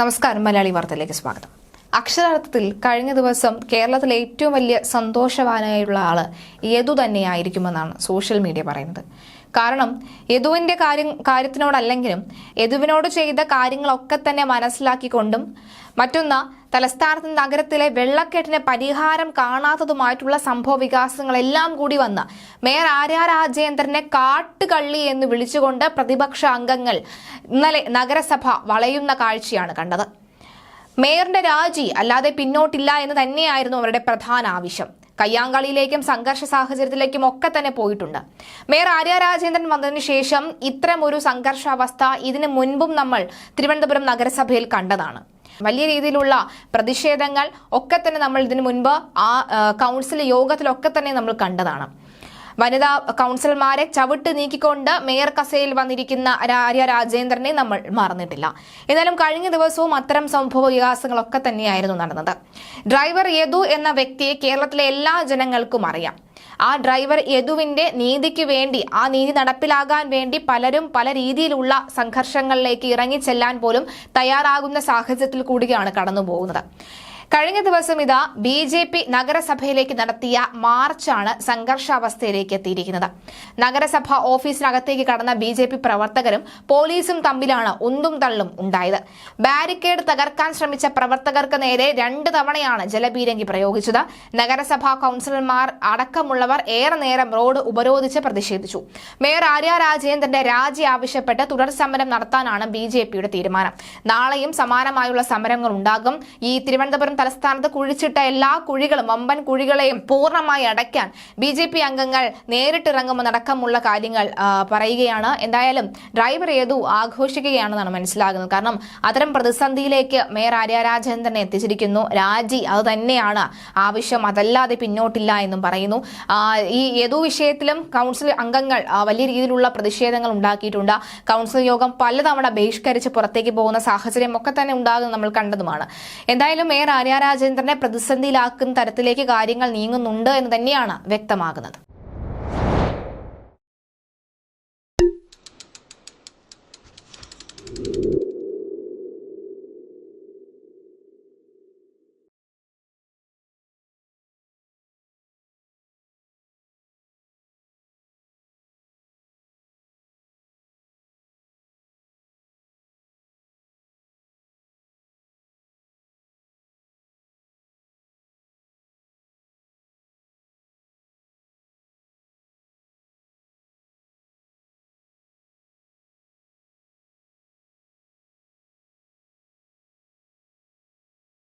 നമസ്കാരം മലയാളി വാർത്തയിലേക്ക് സ്വാഗതം. അക്ഷരാർത്ഥത്തിൽ കഴിഞ്ഞ ദിവസം കേരളത്തിലെ ഏറ്റവും വലിയ സന്തോഷവാനായുള്ള ആൾ യദു തന്നെയായിരിക്കുമെന്നാണ് സോഷ്യൽ മീഡിയ പറയുന്നത്. കാരണം യദുവിന്റെ കാര്യം കാര്യത്തിനോടല്ലെങ്കിലും യദുവിനോട് ചെയ്ത കാര്യങ്ങളൊക്കെ തന്നെ മനസ്സിലാക്കിക്കൊണ്ടും മറ്റൊന്ന് തലസ്ഥാനത്ത് നഗരത്തിലെ വെള്ളക്കെട്ടിന് പരിഹാരം കാണാത്തതുമായിട്ടുള്ള സംഭവ വികാസങ്ങളെല്ലാം കൂടി വന്ന് മേയർ ആര്യ രാജേന്ദ്രനെ കാട്ടുകള്ളി എന്ന് വിളിച്ചുകൊണ്ട് പ്രതിപക്ഷ അംഗങ്ങൾ ഇന്നലെ നഗരസഭ വളയുന്ന കാഴ്ചയാണ് കണ്ടത്. മേയറിന്റെ രാജി അല്ലാതെ പിന്നോട്ടില്ല എന്ന് തന്നെയായിരുന്നു അവരുടെ പ്രധാന ആവശ്യം. കയ്യാങ്കളിയിലേക്കും സംഘർഷ സാഹചര്യത്തിലേക്കും ഒക്കെ തന്നെ പോയിട്ടുണ്ട്. മേയർ ആര്യ രാജേന്ദ്രൻ വന്നതിന് ശേഷം ഇത്തരം ഒരു സംഘർഷാവസ്ഥ ഇതിനു മുൻപും നമ്മൾ തിരുവനന്തപുരം നഗരസഭയിൽ കണ്ടതാണ്. വലിയ രീതിയിലുള്ള പ്രതിഷേധങ്ങൾ ഒക്കെ തന്നെ നമ്മൾ ഇതിനു മുൻപ് ആ കൗൺസിൽ യോഗത്തിലൊക്കെ തന്നെ നമ്മൾ കണ്ടതാണ്. വനിതാ കൗൺസിലർമാരെ ചവിട്ട് നീക്കിക്കൊണ്ട് മേയർ കസേയിൽ വന്നിരിക്കുന്ന ആര്യ രാജേന്ദ്രനെ നമ്മൾ മറന്നിട്ടില്ല. എന്നാലും കഴിഞ്ഞ ദിവസവും അത്തരം സംഭവ വികാസങ്ങളൊക്കെ തന്നെയായിരുന്നു നടന്നത്. ഡ്രൈവർ യദു എന്ന വ്യക്തിയെ കേരളത്തിലെ എല്ലാ ജനങ്ങൾക്കും അറിയാം. ആ ഡ്രൈവർ യദുവിന്റെ നീതിക്ക് വേണ്ടി ആ നീതി നടപ്പിലാകാൻ വേണ്ടി പലരും പല രീതിയിലുള്ള സംഘർഷങ്ങളിലേക്ക് ഇറങ്ങിച്ചെല്ലാൻ പോലും തയ്യാറാകുന്ന സാഹചര്യത്തിൽ കൂടിയാണ് കടന്നു പോകുന്നത് കഴിഞ്ഞ ദിവസം ഇതാ ബി ജെ പി നഗരസഭയിലേക്ക് നടത്തിയ മാർച്ചാണ് സംഘർഷാവസ്ഥയിലേക്ക് എത്തിയിരിക്കുന്നത്. നഗരസഭ ഓഫീസിനകത്തേക്ക് കടന്ന ബി ജെ പി പ്രവർത്തകരും പോലീസും തമ്മിലാണ് ഉന്തും തള്ളും ഉണ്ടായത്. ബാരിക്കേഡ് തകർക്കാൻ ശ്രമിച്ച പ്രവർത്തകർക്ക് നേരെ രണ്ട് തവണയാണ് ജലപീരങ്കി പ്രയോഗിച്ചത്. നഗരസഭാ കൗൺസിലർമാർ അടക്കമുള്ളവർ ഏറെ നേരം റോഡ് ഉപരോധിച്ച് പ്രതിഷേധിച്ചു. മേയർ ആര്യ രാജേന്ദ്രന്റെ രാജി ആവശ്യപ്പെട്ട് തുടർ സമരം നടത്താനാണ് ബി തീരുമാനം. നാളെയും സമാനമായുള്ള സമരങ്ങൾ ഉണ്ടാകും. ഈ തിരുവനന്തപുരം തലസ്ഥാനത്ത് കുഴിച്ചിട്ട എല്ലാ കുഴികളും വമ്പൻ കുഴികളെയും പൂർണമായി അടയ്ക്കാൻ ബി ജെ പി അംഗങ്ങൾ നേരിട്ടിറങ്ങുമെന്നടക്കമുള്ള കാര്യങ്ങൾ പറയുകയാണ്. എന്തായാലും ഡ്രൈവർ ഏതു ആഘോഷിക്കുകയാണെന്നാണ് മനസ്സിലാകുന്നത്. കാരണം അത്തരം പ്രതിസന്ധിയിലേക്ക് മേയർ ആര്യ രാജേന്ദ്രനെ എത്തിച്ചിരിക്കുന്നു. രാജി അത് തന്നെയാണ് ആവശ്യം. അതല്ലാതെ പിന്നോട്ടില്ല എന്നും പറയുന്നു. ഈ ഏതു വിഷയത്തിലും കൗൺസിൽ അംഗങ്ങൾ വലിയ രീതിയിലുള്ള പ്രതിഷേധങ്ങൾ ഉണ്ടാക്കിയിട്ടുണ്ട്. കൗൺസിൽ യോഗം പലതവണ ബഹിഷ്കരിച്ച് പുറത്തേക്ക് പോകുന്ന സാഹചര്യം ഒക്കെ തന്നെ ഉണ്ടാകുന്നത് നമ്മൾ കണ്ടതുമാണ്. എന്തായാലും മേയർ ആര്യ രാജേന്ദ്രനെ പ്രതിസന്ധിയിലാക്കുന്ന തരത്തിലേക്ക് കാര്യങ്ങൾ നീങ്ങുന്നുണ്ട് എന്ന് തന്നെയാണ് വ്യക്തമാകുന്നത്.